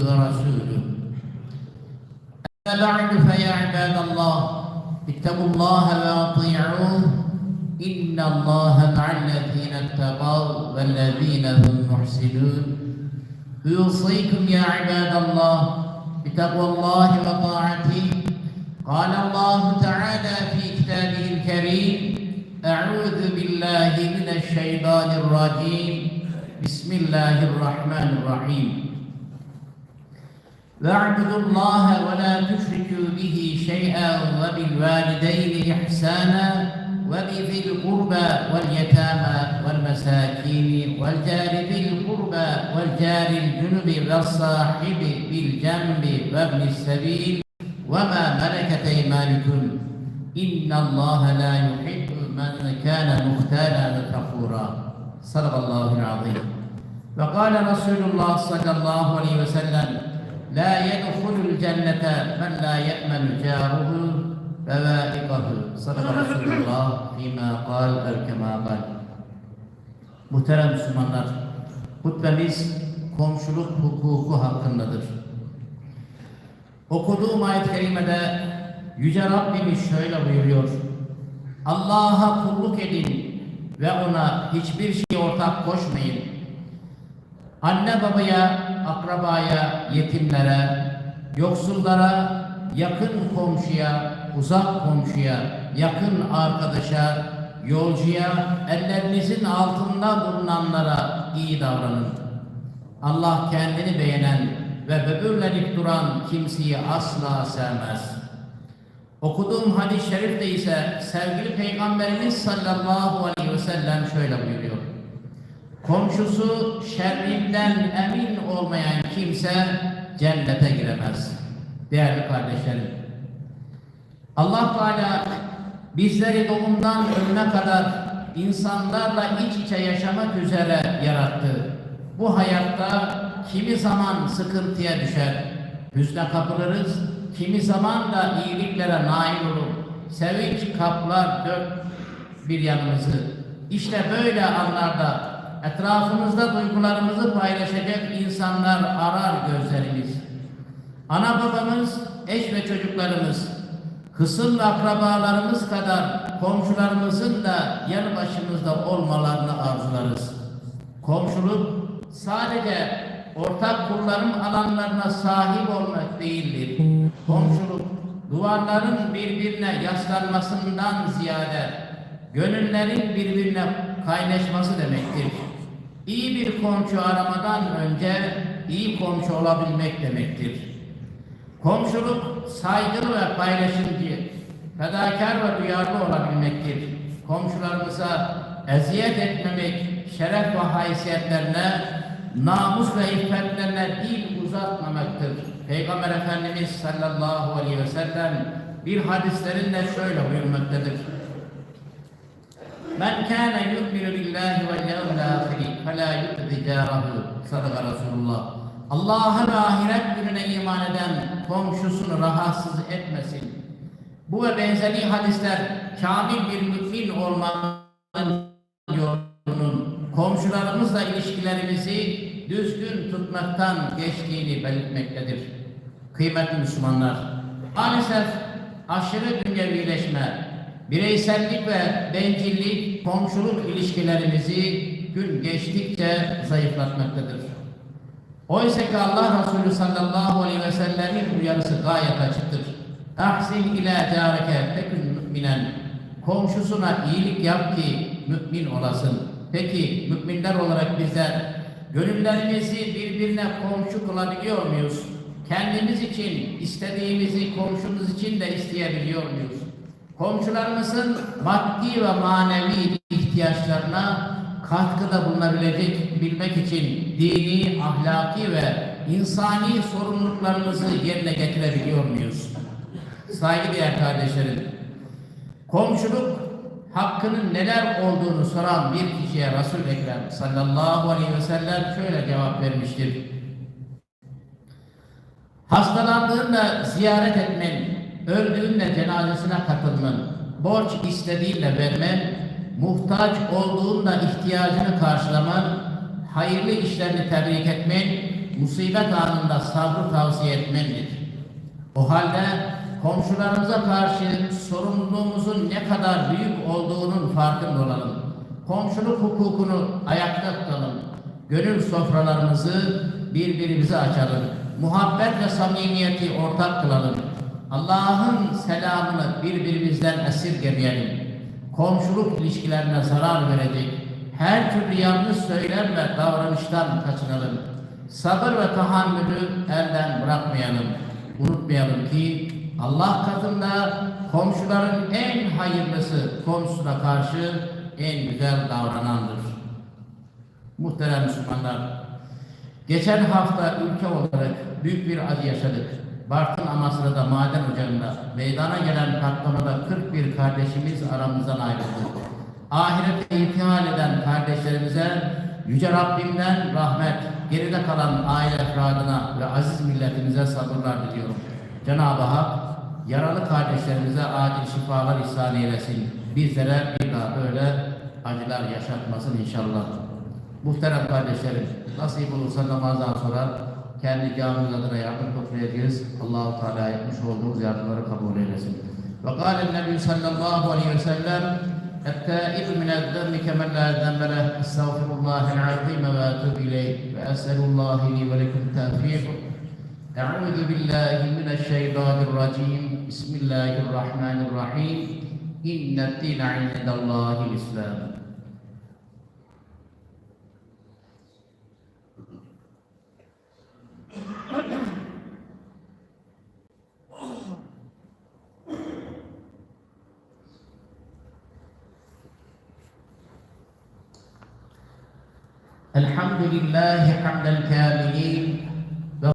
ورسوله أما بعد فيا عباد الله اتقوا الله وأطيعوه إن الله مع الذين اتقوا والذين هم محسنون يوصيكم يا عباد الله بتقوى الله وطاعته قال الله تعالى في كتابه الكريم أعوذ بالله من الشيطان الرجيم بسم الله الرحمن الرحيم واعبدوا الله ولا تشركوا به شيئا وبالوالدين إحسانا وبذي القربى واليتامى والمساكين والجار ذي القربى والجار الجنب والصاحب بالجنب وابن السبيل وما ملكت أيمانكم. إن الله لا يحب من كان مختالا فخورا صدق الله العظيم. وقال رسول الله صلى الله عليه وسلم La yedhulul cennete men la ye'menu caruhu bevaikahu. Sadaka Resulullah fîmâ kal el-kemâ Muhterem Müslümanlar, hutbemiz komşuluk hukuku hakkındadır. Okuduğum ayet-i kerimede Yüce Rabbimiz şöyle buyuruyor. Allah'a kulluk edin ve ona hiçbir şey ortak koşmayın. Anne babaya, akrabaya, yetimlere, yoksullara, yakın komşuya, uzak komşuya, yakın arkadaşa, yolcuya, ellerinizin altında bulunanlara iyi davranın. Allah kendini beğenen ve böbürlenip duran kimseyi asla sevmez. Okuduğum hadis-i şerifte ise sevgili Peygamberimiz sallallahu aleyhi ve sellem şöyle buyuruyor. Komşusu şerrinden emin olmayan kimse cennete giremez. Değerli kardeşlerim, Allah Teala bizleri doğumdan ölüme kadar insanlarla iç içe yaşamak üzere yarattı. Bu hayatta kimi zaman sıkıntıya düşer, hüsne kapılırız, kimi zaman da iyiliklere nail olur. Sevinç kaplar dört bir yanımızı. İşte böyle anlarda etrafımızda duygularımızı paylaşacak insanlar arar gözlerimiz. Ana babamız, eş ve çocuklarımız, kısım akrabalarımız kadar komşularımızın da yanı başımızda olmalarını arzularız. Komşuluk sadece ortak kullanım alanlarına sahip olmak değildir. Komşuluk duvarların birbirine yaslanmasından ziyade gönüllerin birbirine kaynaşması demektir. İyi bir komşu aramadan önce iyi komşu olabilmek demektir. Komşuluk saygılı ve paylaşımcı, fedakar ve duyarlı olabilmektir. Komşularımıza eziyet etmemek, şeref ve haysiyetlerine, namus ve iffetlerine dil uzatmamaktır. Peygamber Efendimiz sallallahu aleyhi ve sellem bir hadislerinde şöyle buyurmaktadır. Men kâne yu'minu billahi vel yevmil âhiri felâ yu'zi cârahu. Sadaka Resulullah. Allah'a ve ahiret gününe iman eden komşusunu rahatsız etmesin. Bu ve benzeri hadisler kamil bir mümin olmanın yolunun komşularımızla ilişkilerimizi düzgün tutmaktan geçtiğini belirtmektedir. Kıymetli Müslümanlar, maalesef aşırı dünyevileşme, bireysellik ve bencillik komşuluk ilişkilerimizi gün geçtikçe zayıflatmaktadır. Oysa ki Allah Resulü sallallahu aleyhi ve sellemin uyarısı gayet açıktır. Ahsin ila careke tekün müminen. Komşusuna iyilik yap ki mümin olasın. Peki müminler olarak bizler gönüllerimizi birbirine komşu kılabiliyor muyuz? Kendimiz için istediğimizi komşumuz için de isteyebiliyor muyuz? Komşularımızın maddi ve manevi ihtiyaçlarına katkıda bulunabilecek bilmek için dini, ahlaki ve insani sorumluluklarımızı yerine getirebiliyor muyuz? Saygıdeğer kardeşlerim, komşuluk hakkının neler olduğunu soran bir kişiye Resul-i Ekrem sallallahu aleyhi ve sellem şöyle cevap vermiştir. Hastalandığında ziyaret etmen, öldüğünde cenazesine katılman, borç istediğinle vermen, muhtaç olduğunda ihtiyacını karşılaman, hayırlı işlerini tebrik etmen, musibet anında sabrı tavsiye etmelidir. O halde komşularımıza karşı sorumluluğumuzun ne kadar büyük olduğunun farkında olalım. Komşuluk hukukunu ayakta tutalım. Gönül sofralarımızı birbirimize açalım. Muhabbet ve samimiyeti ortak kılalım. Allah'ın selamını birbirimizden esirgemeyelim. Komşuluk ilişkilerine zarar verecek her türlü yanlış söylem ve davranıştan kaçınalım. Sabır ve tahammülü elden bırakmayalım. Unutmayalım ki Allah katında komşuların en hayırlısı komşusuna karşı en güzel davranandır. Muhterem Müslümanlar, geçen hafta ülke olarak büyük bir acı yaşadık. Bartın Amasra'da maden ocağında meydana gelen patlamada 41 kardeşimiz aramızdan ayrıldı. Ahirette intihal eden kardeşlerimize Yüce Rabbimden rahmet, geride kalan aile efradına ve aziz milletimize sabırlar diliyorum. Cenab-ı Hak yaralı kardeşlerimize acil şifalar ihsan eylesin. Bizlere bir daha böyle acılar yaşatmasın inşallah. Muhterem kardeşlerim, nasip olursa namazdan sonra kendi camimiz adına yardım toplayacağız. Allah-u Teala yapmış olduğumuz yardımları kabul eylesin. Ve kâle Nebi sallallahu aleyhi ve sellem التائب من الذنب كمن لا ذنب له استغفر الله العظيم واتوب اليه واسال الله لي ولكم التوفيق اعوذ بالله من الشيطان الرجيم بسم الله الرحمن الرحيم ان الدين عند الله الاسلام الحمد لله حمد الكاملين.